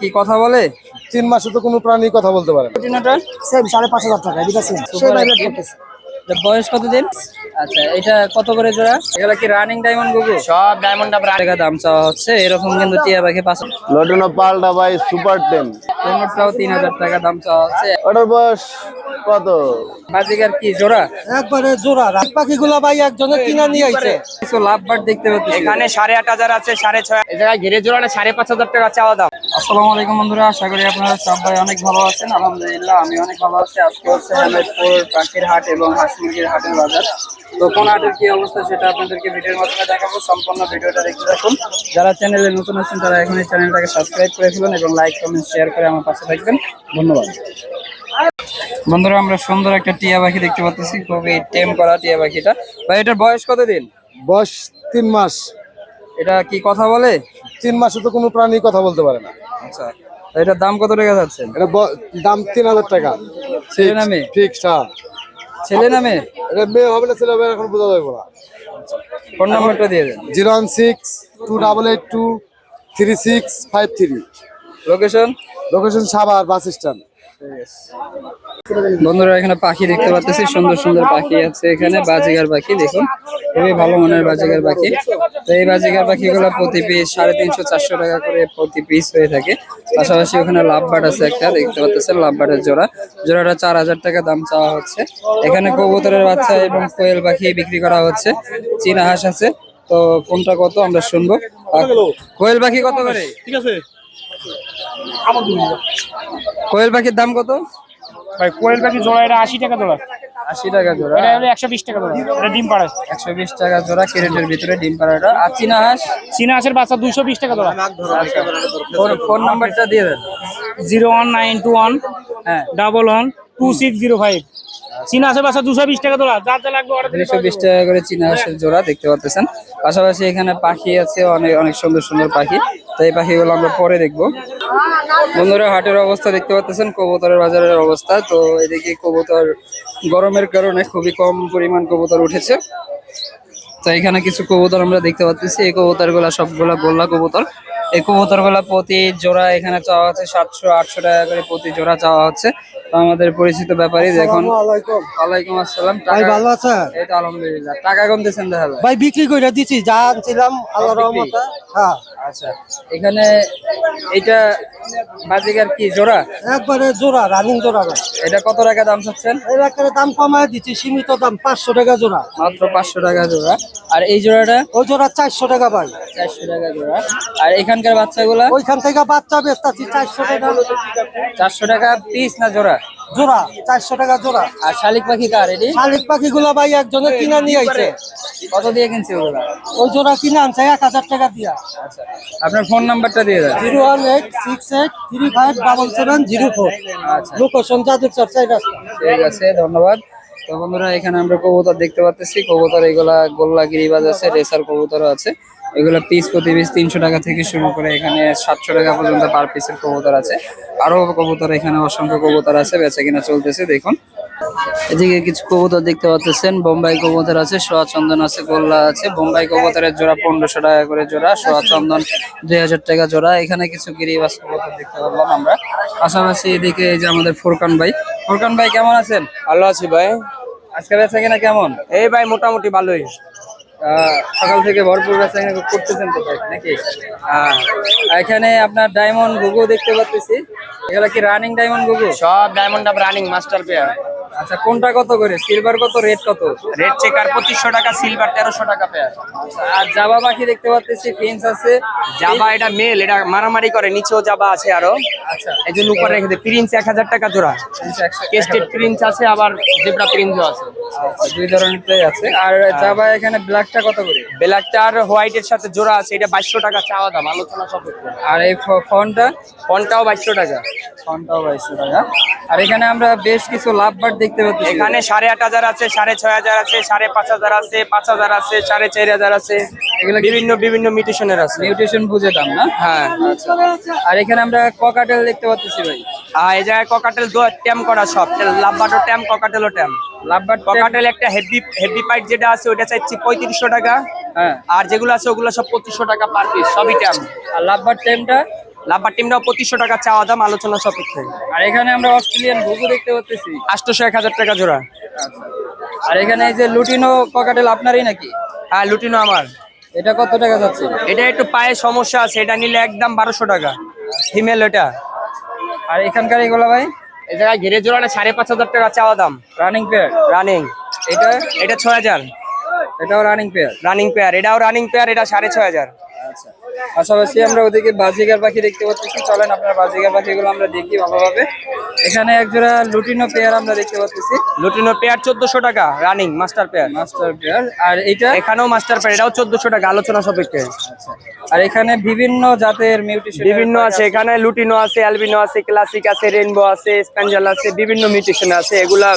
কি কথা বলে? তিন মাসে তো কোনো প্রাণী কথা বলতে পারে সেম সাড়ে পাঁচ হাজার টাকা এটা সেম সেই ভাইব্রেট করতেছে। বয়স কতদিন? আচ্ছা এটা কত করে জোড়া? এগুলা কি রানিং ডায়মন্ড গুগু সব ডায়মন্ড আপ টাকা দাম চাওয়া হচ্ছে এরকম কিন্তু টিয়া পাখি পাঁচ লটনো পাল্টা ভাই সুপার টেন কোনটাও তিন হাজার টাকা দাম চাওয়া হচ্ছে। ওটার বয়স কত? বাজিকার কি জোড়া? একবারে জোড়া রাত পাখিগুলো ভাই একজনে কিনা নিয়ে আইছে। কিছু লাভ বাট দেখতে পাচ্ছি। এখানে সাড়ে আট হাজার আছে সাড়ে ছয় এই জায়গায় ঘিরে জোড়াটা সাড়ে পাঁচ হাজার টাকা চাওয়া দাম আসসালামু আলাইকুম বন্ধুরা আশা করি আপনারা সবাই অনেক ভালো আছেন। আলহামদুলিল্লাহ আমি অনেক ভালো আছি। আজকে হচ্ছে হেমেদপুর পাখির হাট এবং হাঁস মুরগির হাটের বাজার। তো কোন হাটের কি অবস্থা সেটা আপনাদেরকে ভিডিওর মাধ্যমে দেখাবো। সম্পূর্ণ ভিডিওটা দেখতে থাকুন। যারা চ্যানেলে নতুন আছেন তারা এখন এই চ্যানেলটাকে সাবস্ক্রাইব করে ফেলুন এবং লাইক কমেন্ট শেয়ার করে আমার পাশে থাকবেন। ধন্যবাদ। বন্ধুরা আমরা সুন্দর একটা টিয়া পাখি দেখতে পাচ্ছি। খুবই টেম করা টিয়া পাখিটা। ভাই এটার বয়স কতদিন? বয়স তিন মাস। এটা কি কথা বলে? তিন মাসে তো কোনো প্রাণী কথা বলতে পারে না। আচ্ছা এটা এটার দাম কত টাকা যাচ্ছে? এটা দাম তিন হাজার টাকা। ছেলে নামে ফিক্সড হ্যাঁ। ছেলে নামে এটা মেয়ে হবে না ছেলে হবে এখন বোঝা যাবে না। ফোন নাম্বারটা দিয়ে দেন। Zero one six two double eight two three six five three. Location location Savar bus stand. বন্ধুরা এখানে পাখি দেখতে পাচ্ছি সুন্দর সুন্দর পাখি আছে এখানে বাজিগার পাখি দেখুন। খুবই ভালো মনের বাজিগার পাখি। তো এই বাজিগার পাখিগুলো প্রতি পিস সাড়ে তিনশো চারশো টাকা করে প্রতি পিস হয়ে থাকে। পাশাপাশি ওখানে লাভবাট আছে একটা দেখতে পাচ্ছেন লাভবাটের জোড়া। জোড়াটা চার হাজার টাকা দাম চাওয়া হচ্ছে। এখানে কবুতরের বাচ্চা এবং কোয়েল পাখি বিক্রি করা হচ্ছে। চীনা হাঁস আছে। তো কোনটা কত আমরা শুনব। কোয়েল পাখি কত করে? ঠিক আছে। কোয়েল পাখির দাম কত? ভাই কোয়েল পাখি জোড়া এটা আশি টাকা জোড়া? আশি টাকা জোড়া। এটা হলো একশো বিশ টাকা জোড়া এটা ডিম পাড়া। একশো বিশ টাকা জোড়া ক্যারেটের ভিতরে ডিম পাড়াটা আর চীনা হাঁস? চীনা হাঁসের বাচ্চা দুইশো বিশ টাকা জোড়া। ফোন- ফোন নাম্বারটা দিয়ে দেন। Zero one nine two one হ্যাঁ। Double one two six zero five. চীনা হাঁসের বাচ্চা দুশো বিশ টাকা জোড়া যা যা লাগবে দুশো বিশ টাকা করে চীনা হাঁসের জোড়া দেখতে পাচ্ছেন। পাশাপাশি এখানে পাখি আছে অনেক অনেক সুন্দর সুন্দর পাখি। তো এই পাখিগুলো আমরা পরে দেখব। বন্ধুরা হাটের অবস্থা দেখতে পাচ্ছেন কবুতরের বাজারের অবস্থা। তো এদিকে কবুতর গরমের কারণে খুবই কম পরিমাণ কবুতর উঠেছে। তো এখানে কিছু কবুতর আমরা দেখতে পাচ্ছি। এই কবুতরগুলা সবগুলা গোল্লা কবুতর। এই কবুতরগুলা প্রতি জোড়া এখানে চাওয়া হচ্ছে সাতশো আটশো টাকা করে প্রতি জোড়া চাওয়া হচ্ছে। আমাদের পরিচিত ব্যাপারী দেখুন। ওয়ালাইকুম আসসালাম। ভাই ভালো আছেন? এই তো আলহামদুলিল্লাহ। টাকা কম দিচ্ছেন দেখা ভাই বিক্রি করে দিছি যা আনছিলাম আল্লাহ? রহমতে। হ্যাঁ। আচ্ছা এখানে এটা বাজিকার কি জোড়া? একবারে জোড়া রানিং জোড়া এটা কত টাকা দাম চাচ্ছেন? এই একেবারে দাম কমায় দিচ্ছি সীমিত দাম পাঁচশো টাকা জোড়া। মাত্র পাঁচশো টাকা জোড়া। আর এই জোড়াটা? ওই জোড়া চারশো টাকা ভাই। চারশো টাকা জোড়া। আর এখানকার বাচ্চাগুলা? ওইখান থেকে বাচ্চা বেচতাছি চারশো টাকা। চারশো টাকা পিস না জোড়া? জোড়া চারশো টাকা জোড়া। আর শালিক পাখি কার এটি? শালিক পাখিগুলো ভাই একজনে কিনা নিয়ে আইছে। কত দিয়ে কিনছে ওগুলা? ওই জোড়া কিনে আনছে এক হাজার টাকা দিয়া। আচ্ছা আপনার ফোন নাম্বারটা দিয়ে দেন। Zero one eight six eight three five double seven zero four. আচ্ছা। লোকেশন যাদের চর্চায় রাস্তা। ঠিক আছে ধন্যবাদ। তো বন্ধুরা এখানে আমরা কবুতর দেখতে পাচ্ছি। কবুতর এগুলা গোল্লা গিরিবাজ আছে রেসার কবুতর আছে। এগুলা পিস প্রতি পিস তিনশো টাকা থেকে শুরু করে এখানে সাতশো টাকা পর্যন্ত পার পিসের কবুতর আছে। আরও কবুতর এখানে অসংখ্য কবুতর আছে বেচা কিনা চলতেছে দেখুন। এদিকে কিছু কবুতর দেখতে পাচ্ছেন বোম্বাই কবুতর আছে সোয়া চন্দন আছে গোল্লা আছে। বোম্বাই কবুতরের জোড়া পনেরোশো টাকা করে জোড়া সোয়া চন্দন দুই হাজার টাকা জোড়া। এখানে কিছু গিরিবাস কবুতর দেখতে পারলাম আমরা। পাশাপাশি এদিকে এই যে আমাদের ফুরকান ভাই। ফুরকান ভাই কেমন আছেন? ভালো আছি ভাই। আজকে বেচা কিনা কেমন? এই ভাই মোটামুটি ভালোই। সকাল থেকে ভরপুর বেচা করতেছেন তো নাকি? এখানে আপনার ডায়মন্ড গুগু দেখতে পাচ্ছি এগুলো কি রানিং ডায়মন্ড গুগু সব ডায়মন্ড রানিং মাস্টার পেয়ার আচ্ছা কোনটা কত করে? সিলভার কত রেড কত? রেড চেকার পঁচিশশো টাকা সিলভার তেরোশো টাকা পেয়ার আর জাবা পাখি দেখতে পাচ্ছি ফিন্স আছে। জাবা এটা মেল এটা মারামারি করে নিচেও জাবা আছে আরও। আচ্ছা। এই জন্য উপরে রেখে দেয়। প্রিন্স এক হাজার টাকা জোড়া। কেস্টেড প্রিন্স আছে আবার জেব্রা প্রিন্সও আছে। আচ্ছা, দুই আছে। আর জাবা এখানে ব্ল্যাকটা কত করে? ব্ল্যাকটা আর হোয়াইটের সাথে জোড়া আছে এটা বাইশশো টাকা চাওয়া দাম আলোচনা সাপেক্ষে আর এই ফোনটা? ফোনটাও বাইশশো টাকা। ফোনটাও বাইশশো টাকা। আর এখানে আমরা বেশ কিছু লাভ বার্ড দেখতে পাচ্ছি। এখানে সাড়ে আট হাজার আছে সাড়ে ছয় হাজার আছে সাড়ে পাঁচ হাজার আছে পাঁচ হাজার আছে সাড়ে চার হাজার আছে। এগুলো বিভিন্ন বিভিন্ন মিউটেশনের আছে। নিউট্রিশন বুঝে দাম না? হ্যাঁ। আর এখানে আমরা ককাটেল দেখতে পাচ্ছি ভাই। আর এই জায়গায় ককাটেল ট্যাম করা সব। লাভবাটো ট্যাম ককাটেলও ট্যাম লাভ বার্ড ককাটেল একটা হেভি হেভি পাইট যেটা আছে ওটা চাইছি পঁয়ত্রিশশো টাকা। হ্যাঁ। আর যেগুলো আছে ওগুলো সব পঁচিশশো টাকা পার পিস সবই ট্যাম আর লাভ বার্ড টেমটা পঁচিশশো টাকা চাওয়া দাম আলোচনা সাপেক্ষে। আর এখানে আমরা অস্ট্রেলিয়ান ঘুঘু দেখতে পাচ্ছি আটশোশো এক হাজার টাকা জোড়া। আর এখানে এই যে লুটিনো ককাটেল আপনারই নাকি? হ্যাঁ লুটিনো আমার। এটা কত টাকা যাচ্ছে? এটা একটু পায়ে সমস্যা আছে এটা নিলে একদম বারোশো টাকা। ফিমেল এটা। আর এখানকার এগুলা ভাই? এই জায়গায় ঘিরে জোড়াটা সাড়ে পাঁচ হাজার টাকা চাওয়া দাম। রানিং পেয়ার রানিং এটা? এটা ছয় হাজার। এটাও রানিং পেয়ার রানিং পেয়ার এটাও রানিং পেয়ার এটা সাড়ে ছয় হাজার। পাশাপাশি আমরা ওদিকে বাজিগার পাখি দেখতে পাচ্ছি। চলেন আপনার বাজিগার পাখিগুলো আমরা দেখি ভালোভাবে। এখানে একজোড়া লুটিনো পেয়ার আমরা দেখতে পাচ্ছি। লুটিনো পেয়ার চোদ্দশো টাকা running master pair. Master pair. আর এটা এখানেও মাস্টার পেয়ার এটাও চোদ্দশো টাকা আলোচনা সাপেক্ষে। আচ্ছা। আর এখানে বিভিন্ন জাতের মিউটেশন বিভিন্ন আছে এখানে লুটিনো আছে অ্যালবিনো আছে ক্লাসিক আছে রেনবো আছে স্প্যাঞ্জাল আছে বিভিন্ন মিউটেশন আছে। এগুলা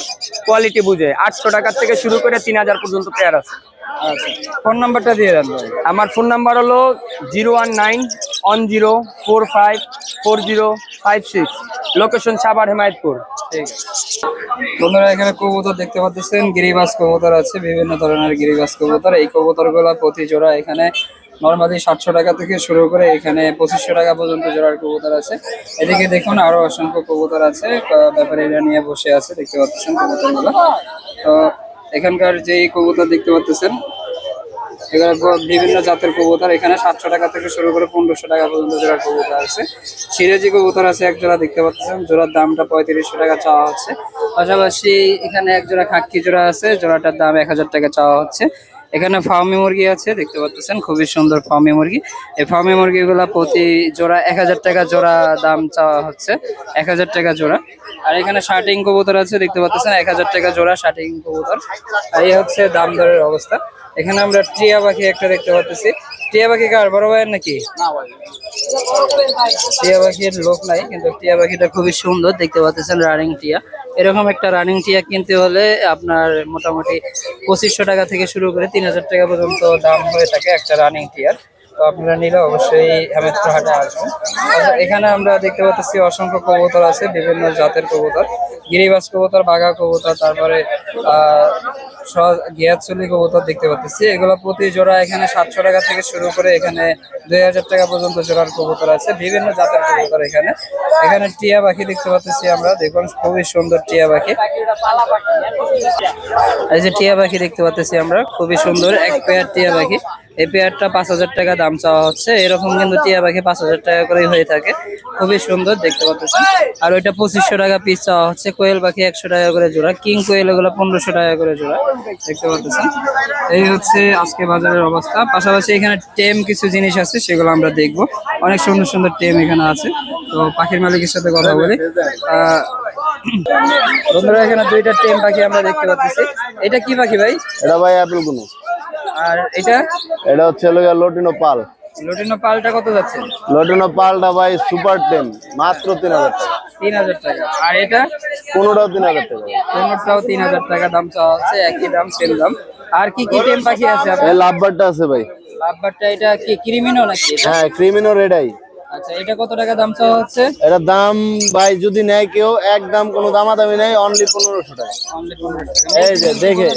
কোয়ালিটি বুঝে। আটশো টাকার থেকে শুরু করে তিন হাজার পর্যন্ত পেয়ার আছে। আচ্ছা ফোন নাম্বারটা দিয়ে দেন আমার ফোন নাম্বার হলো zero one nine one zero four five four zero five six. Location Savar Hemayetpur. ঠিক বন্ধুরা, এখানে কবুতর দেখতে পাচ্ছেন গিরিবাস কবুতর আছে, বিভিন্ন ধরনের গিরিবাস কবুতর। এই কবুতরগুলা প্রতি জোড়া এখানে নর্মালি সাতশো টাকা থেকে শুরু করে এখানে পঁচিশশো টাকা পর্যন্ত জোড়ার কবুতর আছে। এদিকে দেখুন, আরও অসংখ্য কবুতর আছে। ব্যাপারীরা নিয়ে বসে আছে, দেখতে পাচ্ছেন কবুতরগুলো তো এখানকার যে কবুতর দেখতে পাচ্ছেন এখানকার বিভিন্ন জাতের কবুতর। এখানে সাতশো টাকা থেকে শুরু করে পনেরোশো টাকা পর্যন্ত জোড়ার কবুতর আছে। সিরাজি কবুতর আছে, এক জোড়া দেখতে পাচ্ছেন। জোড়ার দামটা পঁয়ত্রিশশো টাকা চাওয়া হচ্ছে। পাশাপাশি এখানে এক জোড়া খাক্কি জোড়া আছে। জোড়াটার দাম এক হাজার টাকা চাওয়া হচ্ছে। এখানে ফার্মি মুরগি আছে দেখতে পাচ্ছেন খুবই সুন্দর ফার্মি মুরগি। এই ফার্মি মুরগিগুলা প্রতি জোড়া এক হাজার টাকা জোড়া দাম চাওয়া হচ্ছে এক হাজার টাকা জোড়া। আর এখানে শার্টিং কবুতর আছে দেখতে পাচ্ছেন এক হাজার টাকা জোড়া শার্টিং কবুতর। আর এই হচ্ছে দাম দরের অবস্থা। এখানে আমরা টিয়া পাখি একটা দেখতে পাচ্ছি টিয়া পাখি কার বড় ভাইয়ের নাকি? টিয়া পাখির লোক নাই কিন্তু টিয়া পাখিটা খুবই সুন্দর দেখতে পাচ্ছেন রানিং টিয়া। এরকম একটা রানিং টিয়া কিনতে হলে আপনার মোটামুটি পঁচিশশো টাকা থেকে শুরু করে তিন হাজার টাকা পর্যন্ত দাম হয়ে থাকে একটা রানিং টিয়ার। তো আপনারা নিলে অবশ্যই হেমেদপুর হাটে আসবেন। এখানে আমরা দেখতে পাচ্ছি অসংখ্য কবুতর আছে, বিভিন্ন জাতের কবুতর। গিরিবাস কবুতর, বাঘা কবুতর, তারপরে, আহ গিয়াচলি কবুতর দেখতে পাচ্ছি। এগুলো প্রতি জোড়া এখানে সাতশো টাকা থেকে শুরু করে এখানে দুই হাজার টাকা পর্যন্ত জোড়ার কবুতর আছে, বিভিন্ন জাতের কবুতর এখানে। এখানে টিয়া পাখি দেখতে পাচ্ছি আমরা, দেখুন, খুবই সুন্দর টিয়া পাখি। এই যে টিয়া পাখি দেখতে পাচ্ছি আমরা, খুবই সুন্দর, এক পেয়ার টিয়া পাখি। এই পেয়ারটা পাঁচ হাজার টাকা দাম চাওয়া হচ্ছে। এরকম কিন্তু টিয়া পাখি পাঁচ হাজার টাকা করেই হয়ে থাকে। খুবই সুন্দর, দেখতে পাচ্ছেন। আর ওইটা পঁচিশশো টাকা পিস চাওয়া হচ্ছে। কোয়েল পাখি একশো টাকা করে জোড়া। কিং কোয়েল এগুলো পনেরোশো টাকা করে জোড়া। দেখতে পাচ্ছেন। এই হচ্ছে আজকে বাজারের অবস্থা। পাশাপাশি এখানে টেম কিছু জিনিস আছে, সেগুলো আমরা দেখব। অনেক সুন্দর সুন্দর টেম এখানে আছে। তো পাখির মালিকের সাথে কথা বলি। বন্ধুরা, এখানে দুইটা টেম পাখি আমরা দেখতে পাচ্ছি। এটা কি পাখি ভাই? এটা ভাই অ্যাপেল গুনো আর এটা? এটা হচ্ছে হলো লটিনো পাল। লুটিনো পালটা কত যাচ্ছে? লটিনো পালটা ভাই সুপার টেন মাত্র তিন হাজার টাকা। তিন হাজার টাকা। আর এটা? পনেরোটাও তিন হাজার টাকা। কোনোটাও তিন হাজার টাকা দাম চাওয়া হচ্ছে একই দাম সেম দাম। আর কি কি টেম পাখি আছে এই লাভবারটা আছে ভাই। লাভবারটা এটা কি ক্রিমিনো নাকি? হ্যাঁ ক্রিমিনোর এটাই আচ্ছা এটা কত টাকা দাম চাওয়া হচ্ছে? এটার দাম ভাই যদি নেয় কেউ একদম কোনো দামাদামি নেই অনলি পনেরোশো টাকা। অনলি পনেরোশো টাকা। এই যে দেখে।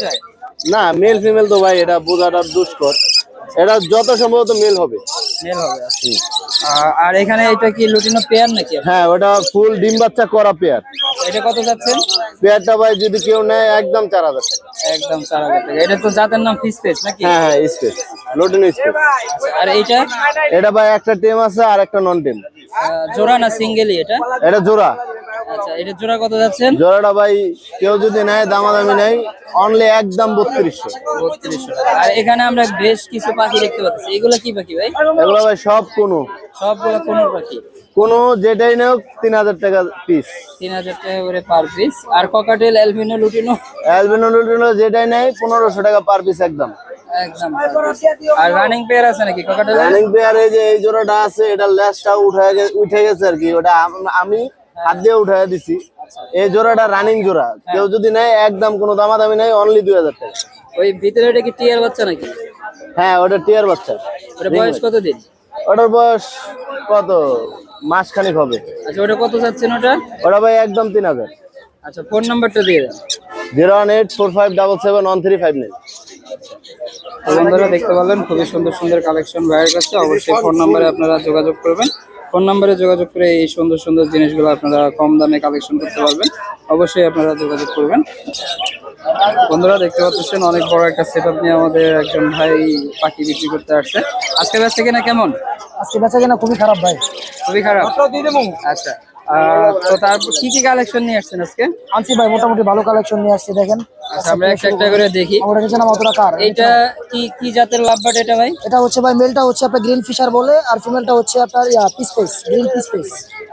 না মেল ফিমেল তো ভাই এটা বোঝাটা দুষ্কর। এটা যত সম্ভবত মেল হবে। মেল হবে আর এখানে এটা কি লুটিনো পেয়ার নাকি? হ্যাঁ ওটা ফুল ডিম বাচ্চা করা পেয়ার এটা কত যাচ্ছেন পেয়ারটা ভাই যদি কেউ নেয় একদম চার হাজার টাকা। একদম চার হাজার টাকা। এটা তো জাতের নাম ফিস পেস নাকি? হ্যাঁ হ্যাঁ স্পেস লোটিনো স্পেস আর এইটা? এটা ভাই একটা টেম আছে আর একটা নন টেম জোড়া না সিঙ্গেলই এটা? এটা জোড়া। আচ্ছা এটা জোড়া কত যাচ্ছেন? জোড়াটা ভাই কেউ যদি নেয় দামাদামি নেয় অনলি একদম বত্রিশশো। বত্রিশশো আর এখানে আমরা বেশ কিছু পাখি দেখতে পাচ্ছি। এগুলো কি পাখি ভাই? এগুলো ভাই সব কোনো। সবগুলো পনেরো পাখি। কোনো যেটাই নেও তিন হাজার টাকা পিস তিন হাজার টাকা করে পার পিস আর cockatiel albino lutino albino lutino যেটাই নেয় পনেরোশো টাকা পার পিস একদম। একদম আর রানিং পেয়ার আছে নাকি ককাটেল রানিং পেয়ার এই যে এই জোড়াটা আছে এটা ল্যাসটা উঠে উঠে গেছে আর কি। ওটা আমি হাত দিয়ে উঠে দিছি। এই জোড়াটা রানিং জোড়া। কেউ যদি নেয় একদম কোনো দামাদামি নেই অনলি দুই হাজার টাকা। ওই ভিতরে ওটা কি টিয়ার বাচ্চা নাকি? হ্যাঁ ওটা টিয়ার বাচ্চা। ওটা বয়স কত দিন ওটার বয়স কত? মাস খানিক হবে। আচ্ছা ওটা কত যাচ্ছেন ওটা? ওটা ভাই একদম তিন হাজার। আচ্ছা ফোন নাম্বারটা দিয়ে দেন। Zero one eight four five double seven one three five nine. বন্ধুরা দেখতে পারলেন খুবই সুন্দর সুন্দর কালেকশন ভাইয়ের কাছে। অবশ্যই ফোন নাম্বারে আপনারা যোগাযোগ করবেন। ফোন নাম্বারে যোগাযোগ করে এই সুন্দর সুন্দর জিনিসগুলো আপনারা কম দামে কালেকশন করতে পারবেন। অবশ্যই আপনারা যোগাযোগ করবেন। বন্ধুরা দেখতে পাচ্ছেন অনেক বড় একটা সেট নিয়ে আমাদের একজন ভাই পাখি বিক্রি করতে আসছে। আজকে বেচা কিনা কেমন? আজকে বেচা কিনা খুবই খারাপ ভাই। খুবই খারাপ। আচ্ছা। তো তারপর কি কি কালেকশন নিয়ে আসছেন আজকে? আনছি ভাই মোটামুটি ভালো কালেকশন নিয়ে আসছি দেখেন। আচ্ছা আমরা একটা একটা করে দেখি। আমরা নিচে নাম অতটা কার? এইটা কি কি জাতের লাভবাট এটা ভাই? এটা হচ্ছে ভাই মেলটা হচ্ছে আপনার গ্রিন ফিশার বলে আর ফিমেলটা হচ্ছে আপনার পিস পেস গ্রিন পিস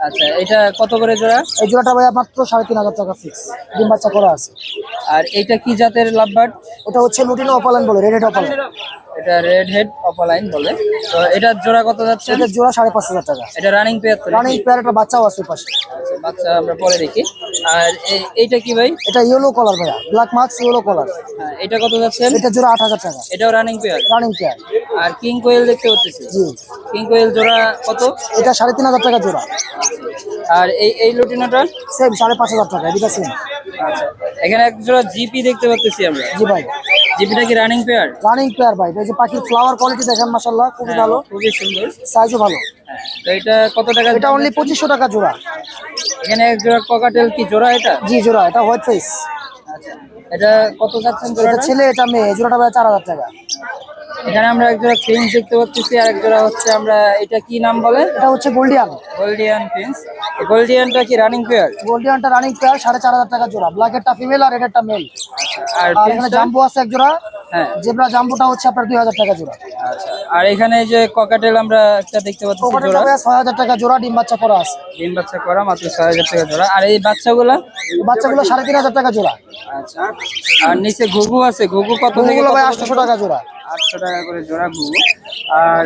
আচ্ছা এটা কত করে জোড়া? এই জোড়াটা ভাই মাত্র সাড়ে তিন হাজার টাকা ফিক্স ডিম বাচ্চা করা আছে। আর এইটা কি জাতের লাভবাট ওটা হচ্ছে লুটিনো অপালান বলে রেড হেড অপালান এটা রেড হেড অপালাইন বলে। তো এটার জোড়া কত যাচ্ছে? এটা জোড়া সাড়ে পাঁচ হাজার টাকা। এটা রানিং পেয়ার রানিং পেয়ার একটা বাচ্চাও আছে পাশে। বাচ্চা আমরা পরে দেখি। আর এইটা কি ভাই? এটা ইয়েলো কালার ভাইয়া ব্ল্যাক মার্কস ইয়েলো কালার হ্যাঁ, এটা কত যাচ্ছেন? এটা জোড়া আট হাজার টাকা। এটাও রানিং পেয়ার রানিং পেয়ার আর কিং কোয়েল দেখতে পাচ্ছি জি। কিং কোয়েল জোড়া কত? এটা সাড়ে তিন হাজার টাকা জোড়া। আর এই এই লুটিনোটা? সেম সাড়ে পাঁচ হাজার টাকা সেম আচ্ছা এখানে এক জোড়া জিপি দেখতে পাচ্ছি আমরা। জি ভাই। জিপিটা কি রানিং পেয়ার রানিং পেয়ার ভাই এই যে পাখির ফ্লাওয়ার কোয়ালিটি দেখেন খুবই ভালো। খুবই সুন্দর। সাইজও ভালো। হ্যাঁ, তো এটা কত টাকা এটা অনলি পঁচিশশো টাকা জোড়া। এখানে এক জোড়া ককাটেল কি জোড়া এটা? জি জোড়া এটা হোয়াইট ফেস আচ্ছা এটা কত যাচ্ছেন এটা জোড়াটা? ছেলে এটা মেয়ে জোড়াটা ভাই চার হাজার টাকা। এখানে আমরা এক জোড়া ফিন্স দেখতে পাচ্ছি আর এক জোড়া হচ্ছে আমরা এটা কি নাম বলে? এটা হচ্ছে গোল্ডিয়ান গোল্ডিয়ান ফিন্স গোল্ডিয়ানটা কি রানিং পেয়ার গোল্ডিয়ানটা রানিং পেয়ার সাড়ে চার হাজার টাকা জোড়া। ব্ল্যাকেরটা ফিমেল আর রেডেরটা মেল আর আর এখানে জাম্বু আছে এক জোড়া। হ্যাঁ। জেব্রা জাম্বুটা হচ্ছে আপনার দুই হাজার টাকা জোড়া। আচ্ছা। আর এখানে যে ককাটেল আমরা একটা দেখতে পাচ্ছি জোড়া। ছয় হাজার টাকা জোড়া ডিম বাচ্চা করা আছে। ডিম বাচ্চা করা মাত্র ছয় হাজার টাকা জোড়া। আর এই বাচ্চাগুলা? বাচ্চাগুলো সাড়ে তিন হাজার টাকা জোড়া। আচ্ছা। আর নিচে ঘুঘু আছে ঘুঘু কত থেকে ভাই? আটশোশো টাকা জোড়া। আটশো টাকা করে জোড়া ঘুঘু। আর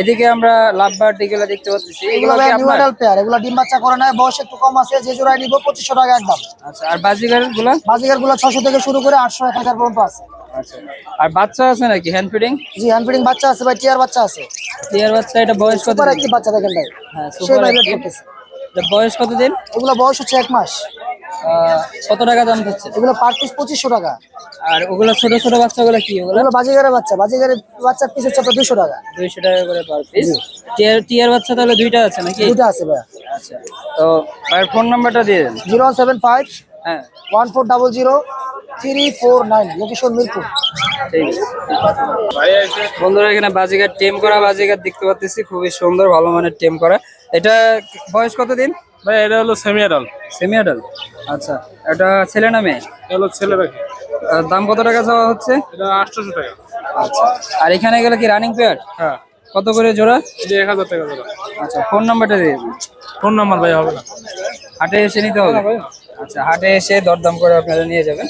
এদিকে আমরা লাভবার্ড এগুলো দেখতে পাচ্ছি এগুলো এগুলো ভাই কি নিউ আপনার পেয়ার এগুলো ডিম বাচ্চা করে নেয় বয়স একটু কম আছে যে জোড়ায় নিবো পঁচিশশো টাকা একদম। আচ্ছা আর বাজিগারগুলা বাজিকারগুলো ছশো থেকে শুরু করে আটশো এক হাজার পর্যন্ত আছে। আচ্ছা। আর বাচ্চা আছে নাকি? হ্যান্ড ফিডিং জি হ্যান্ড ফিডিং বাচ্চা আছে ভাই টিয়ার বাচ্চা আছে। টিয়ার বাচ্চা এটা বয়স কত সুপার দিন? একটি বাচ্চা দেখেন ভাই। হ্যাঁ সুপার। করতেছে। এটা বয়স কত দিন? এগুলো বয়স হচ্ছে এক মাস। কত টাকা দাম দিচ্ছে এগুলো পার পিস পঁচিশশো টাকা। আর ওগুলো ছোট ছোট বাচ্চাগুলো কি ওগুলো? বাজিগারের বাচ্চা। বাজিগারের বাচ্চার পিস হচ্ছে দুশো টাকা। দুইশো টাকা করে পার পিস টিয়ার টিয়ার বাচ্চা তাহলে দুইটা আছে নাকি? দুটা আছে ভাই। আচ্ছা। তো ভাইয়ের ফোন নাম্বারটা দিয়ে দেন। জিরো সেভেন ফাইভ হ্যাঁ। One four double zero three four nine location Mirpur. ঠিক আছে বন্ধুরা এখানে বাজিগার টেম করা বাজিগার দেখতে পাচ্ছি খুবই সুন্দর ভালো মানের টেম করা। এটা বয়স কত দিন ভাই এটা হলো সেমি অ্যাডাল্ট সেমি অ্যাডাল্ট আচ্ছা এটা ছেলে না মেয়ে? এটা হলো ছেলে পাখি দাম কত টাকা চাওয়া হচ্ছে? এটা আটশোশো টাকা। আচ্ছা আর এখানে গেলে কি রানিং পেয়ার হ্যাঁ। কত করে জোড়া? এক হাজার টাকা জোড়া। আচ্ছা ফোন নাম্বারটা দিয়ে দিন। ফোন নাম্বার ভাই হবে না। হাটে এসে নিতে হবে। আচ্ছা হাটে এসে দরদাম করে আপনারা নিয়ে যাবেন।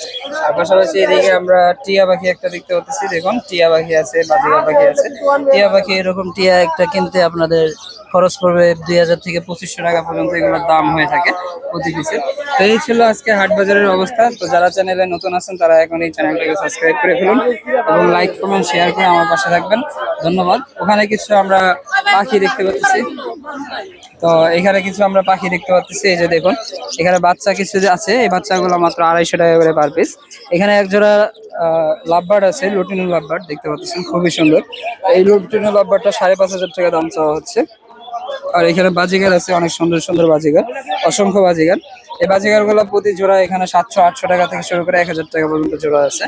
আর পাশাপাশি এদিকে আমরা টিয়া পাখি একটা দেখতে পাচ্ছি, দেখুন, টিয়া পাখি আছে বাজিকা পাখি আছে। টিয়া পাখি এরকম টিয়া একটা কিনতে আপনাদের খরচ পড়বে দুই হাজার থেকে পঁচিশশো টাকা পর্যন্ত, এগুলোর দাম হয়ে থাকে প্রতি পিসের তো এই ছিল আজকে হাট বাজারের অবস্থা। তো যারা চ্যানেলে নতুন আছেন, তারা এখন এই চ্যানেলটাকে সাবস্ক্রাইব করে ফেলুন এবং লাইক কমেন্ট শেয়ার করে আমার পাশে থাকবেন। ধন্যবাদ। ওখানে কিছু আমরা পাখি দেখতে পাচ্ছি। তো এখানে কিছু আমরা পাখি দেখতে পাচ্ছি, এই যে দেখুন, এখানে বাচ্চা কিছু যে আছে, এই বাচ্চাগুলো মাত্র আড়াইশো টাকা করে পার পিস এখানে একজোড়া লাভবার্ড আছে, লুটিনো লাভবার্ড, দেখতে পাচ্ছেন, খুবই সুন্দর। এই লুটিনো লাভবার্ডটা সাড়ে পাঁচ হাজার টাকা দাম চাওয়া হচ্ছে। আর এখানে বাজিগার আছে, অনেক সুন্দর সুন্দর বাজিগার, অসংখ্য বাজিগার। এই বাজিগারগুলো প্রতি জোড়া এখানে সাতশো, আটশো টাকা থেকে শুরু করে এক হাজার টাকা পর্যন্ত জোড়া আছে।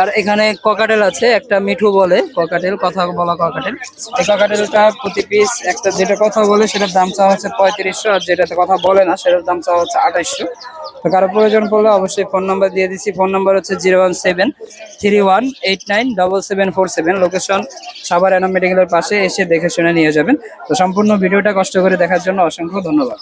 আর এখানে ককাটেল আছে, একটা মিঠু বলে ককাটেল কথা বলা ককাটেল এই ককাটেলটা প্রতি পিস একটা যেটা কথা বলে সেটার দাম চাওয়া হচ্ছে পঁয়ত্রিশশো, আর যেটাতে কথা বলে না সেটার দাম চাওয়া হচ্ছে আঠাইশশো। তো কারও প্রয়োজন পড়লে অবশ্যই ফোন নাম্বার দিয়ে দিচ্ছি ফোন নাম্বার হচ্ছে zero one seven three one eight nine double seven four seven. Location Savar Enam মেডিকেলের পাশে এসে দেখে শুনে নিয়ে যাবেন। তো সম্পূর্ণ ভিডিওটা কষ্ট করে দেখার জন্য অসংখ্য ধন্যবাদ।